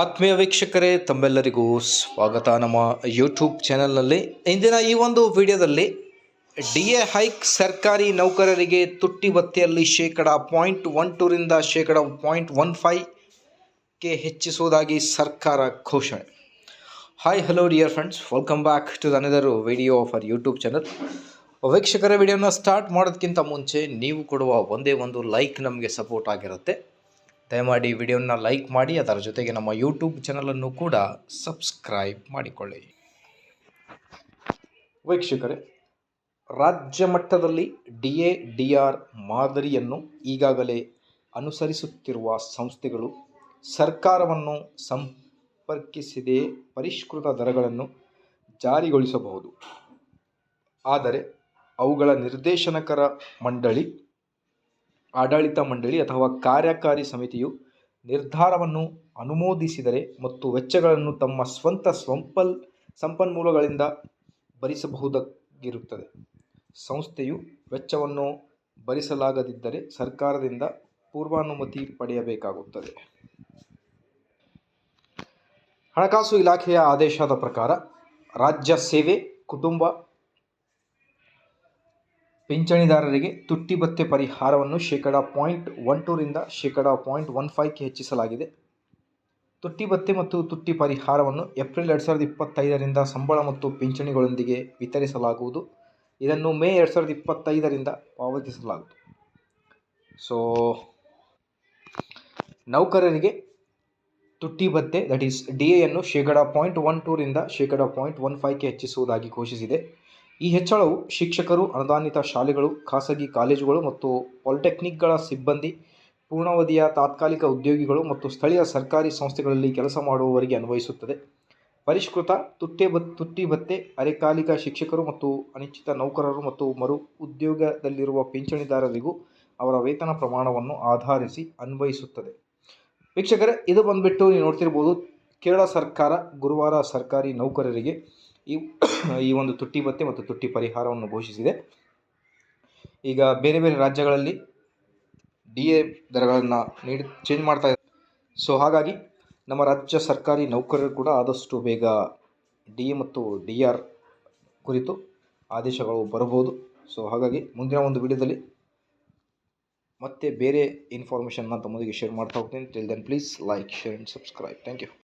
ಆತ್ಮೀಯ ವೀಕ್ಷಕರೇ, ತಮ್ಮೆಲ್ಲರಿಗೂ ಸ್ವಾಗತ. ನಮ್ಮ ಯೂಟ್ಯೂಬ್ ಚಾನಲ್ನಲ್ಲಿ ಇಂದಿನ ಈ ಒಂದು ವಿಡಿಯೋದಲ್ಲಿ ಡಿ ಎ ಹೈಕ್ ಸರ್ಕಾರಿ ನೌಕರರಿಗೆ ತುಟ್ಟಿ ಭತ್ಯೆಯಲ್ಲಿ ಶೇಕಡ ಪಾಯಿಂಟ್ ಒನ್ ಟೂರಿಂದ ಶೇಕಡ ಪಾಯಿಂಟ್ ಒನ್ ಫೈವ್ಗೆ ಹೆಚ್ಚಿಸುವುದಾಗಿ ಸರ್ಕಾರ ಘೋಷಣೆ. Hi hello dear friends welcome back to another video of our YouTube channel ವೀಕ್ಷಕರ, ವಿಡಿಯೋನ ಸ್ಟಾರ್ಟ್ ಮಾಡೋದಕ್ಕಿಂತ ಮುಂಚೆ ನೀವು ಕೊಡುವ ಒಂದೇ ಒಂದು ಲೈಕ್ ನಮಗೆ ಸಪೋರ್ಟ್ ಆಗಿರುತ್ತೆ. ದಯಮಾಡಿ ವಿಡಿಯೋನ ಲೈಕ್ ಮಾಡಿ, ಅದರ ಜೊತೆಗೆ ನಮ್ಮ ಯೂಟ್ಯೂಬ್ ಚಾನಲನ್ನು ಕೂಡ ಸಬ್ಸ್ಕ್ರೈಬ್ ಮಾಡಿಕೊಳ್ಳಿ. ವೀಕ್ಷಕರೇ, ರಾಜ್ಯ ಮಟ್ಟದಲ್ಲಿ ಡಿ ಎ, ಡಿ ಆರ್ ಮಾದರಿಯನ್ನು ಈಗಾಗಲೇ ಅನುಸರಿಸುತ್ತಿರುವ ಸಂಸ್ಥೆಗಳು ಸರ್ಕಾರವನ್ನು ಸಂಪರ್ಕಿಸಿದೇ, ಪರಿಷ್ಕೃತ ದರಗಳನ್ನು ಜಾರಿಗೊಳಿಸಬಹುದು. ಆದರೆ ಅವುಗಳ ನಿರ್ದೇಶನಕರ ಮಂಡಳಿ ಆಡಳಿತ ಮಂಡಳಿ ಅಥವಾ ಕಾರ್ಯಕಾರಿ ಸಮಿತಿಯು ನಿರ್ಧಾರವನ್ನು ಅನುಮೋದಿಸಿದರೆ ಮತ್ತು ವೆಚ್ಚಗಳನ್ನು ತಮ್ಮ ಸ್ವಂತ ಸ್ವಂಪಲ್ ಸಂಪನ್ಮೂಲಗಳಿಂದ ಭರಿಸಬಹುದಾಗಿರುತ್ತದೆ. ಸಂಸ್ಥೆಯು ವೆಚ್ಚವನ್ನು ಭರಿಸಲಾಗದಿದ್ದರೆ ಸರ್ಕಾರದಿಂದ ಪೂರ್ವಾನುಮತಿ ಪಡೆಯಬೇಕಾಗುತ್ತದೆ. ಹಣಕಾಸು ಇಲಾಖೆಯ ಆದೇಶದ ಪ್ರಕಾರ ರಾಜ್ಯ ಸೇವೆ, ಕುಟುಂಬ ಪಿಂಚಣಿದಾರರಿಗೆ ತುಟ್ಟಿ ಭತ್ಯೆ ಪರಿಹಾರವನ್ನು ಶೇಕಡ ಪಾಯಿಂಟ್ ಒನ್ ಟೂರಿಂದ ಶೇಕಡ ಪಾಯಿಂಟ್ ಒನ್ ಫೈವ್ಗೆ ಹೆಚ್ಚಿಸಲಾಗಿದೆ. ತುಟ್ಟಿ ಭತ್ಯೆ ಮತ್ತು ತುಟ್ಟಿ ಪರಿಹಾರವನ್ನು ಏಪ್ರಿಲ್ ಎರಡು ಸಾವಿರದ ಇಪ್ಪತ್ತೈದರಿಂದ ಸಂಬಳ ಮತ್ತು ಪಿಂಚಣಿಗಳೊಂದಿಗೆ ವಿತರಿಸಲಾಗುವುದು. ಇದನ್ನು ಮೇ ಎರಡು ಸಾವಿರದ ಇಪ್ಪತ್ತೈದರಿಂದ ಪಾವತಿಸಲಾಗುವುದು. ಸೊ ನೌಕರರಿಗೆ ತುಟ್ಟಿ ಭತ್ಯೆ ದಟ್ ಈಸ್ ಡಿ ಎಯನ್ನು ಶೇಕಡ ಪಾಯಿಂಟ್ ಒನ್ ಟೂರಿಂದ ಶೇಕಡ ಪಾಯಿಂಟ್ ಒನ್ ಫೈವ್ಗೆ ಹೆಚ್ಚಿಸುವುದಾಗಿ ಘೋಷಿಸಿದೆ. ಈ ಹೆಚ್ಚಳವು ಶಿಕ್ಷಕರು, ಅನುದಾನಿತ ಶಾಲೆಗಳು, ಖಾಸಗಿ ಕಾಲೇಜುಗಳು ಮತ್ತು ಪಾಲಿಟೆಕ್ನಿಕ್ಗಳ ಸಿಬ್ಬಂದಿ, ಪೂರ್ಣಾವಧಿಯ ತಾತ್ಕಾಲಿಕ ಉದ್ಯೋಗಿಗಳು ಮತ್ತು ಸ್ಥಳೀಯ ಸರ್ಕಾರಿ ಸಂಸ್ಥೆಗಳಲ್ಲಿ ಕೆಲಸ ಮಾಡುವವರಿಗೆ ಅನ್ವಯಿಸುತ್ತದೆ. ಪರಿಷ್ಕೃತ ತುಟ್ಟೆ ಬತ್ ತುಟ್ಟಿ ಭತ್ತೆ ಅರೆಕಾಲಿಕ ಶಿಕ್ಷಕರು ಮತ್ತು ಅನಿಶ್ಚಿತ ನೌಕರರು ಮತ್ತು ಮರು ಉದ್ಯೋಗದಲ್ಲಿರುವ ಪಿಂಚಣಿದಾರರಿಗೂ ಅವರ ವೇತನ ಪ್ರಮಾಣವನ್ನು ಆಧರಿಸಿ ಅನ್ವಯಿಸುತ್ತದೆ. ವೀಕ್ಷಕರೇ, ಇದು ಬಂದುಬಿಟ್ಟು ನೀವು ನೋಡ್ತಿರ್ಬೋದು, ಕೇರಳ ಸರ್ಕಾರ ಗುರುವಾರ ಸರ್ಕಾರಿ ನೌಕರರಿಗೆ ಈ ಈ ಒಂದು ತುಟ್ಟಿ ಭತ್ತೆ ಮತ್ತು ತುಟ್ಟಿ ಪರಿಹಾರವನ್ನು ಘೋಷಿಸಿದೆ. ಈಗ ಬೇರೆ ಬೇರೆ ರಾಜ್ಯಗಳಲ್ಲಿ ಡಿ ಎ ದರಗಳನ್ನು ನೀಡಿ ಚೇಂಜ್ ಮಾಡ್ತಾ ಇದೆ ಸೊ ಹಾಗಾಗಿ ನಮ್ಮ ರಾಜ್ಯ ಸರ್ಕಾರಿ ನೌಕರರು ಕೂಡ ಆದಷ್ಟು ಬೇಗ ಡಿ ಎ ಮತ್ತು ಡಿ ಆರ್ ಕುರಿತು ಆದೇಶಗಳು ಬರಬಹುದು. ಸೊ ಹಾಗಾಗಿ ಮುಂದಿನ ಒಂದು ವಿಡಿಯೋದಲ್ಲಿ ಮತ್ತೆ ಬೇರೆ ಇನ್ಫಾರ್ಮೇಷನ್ನ ತಮ್ಮೊಂದಿಗೆ ಶೇರ್ ಮಾಡ್ತಾ ಹೋಗ್ತೀನಿ. Till then please like share and subscribe thank you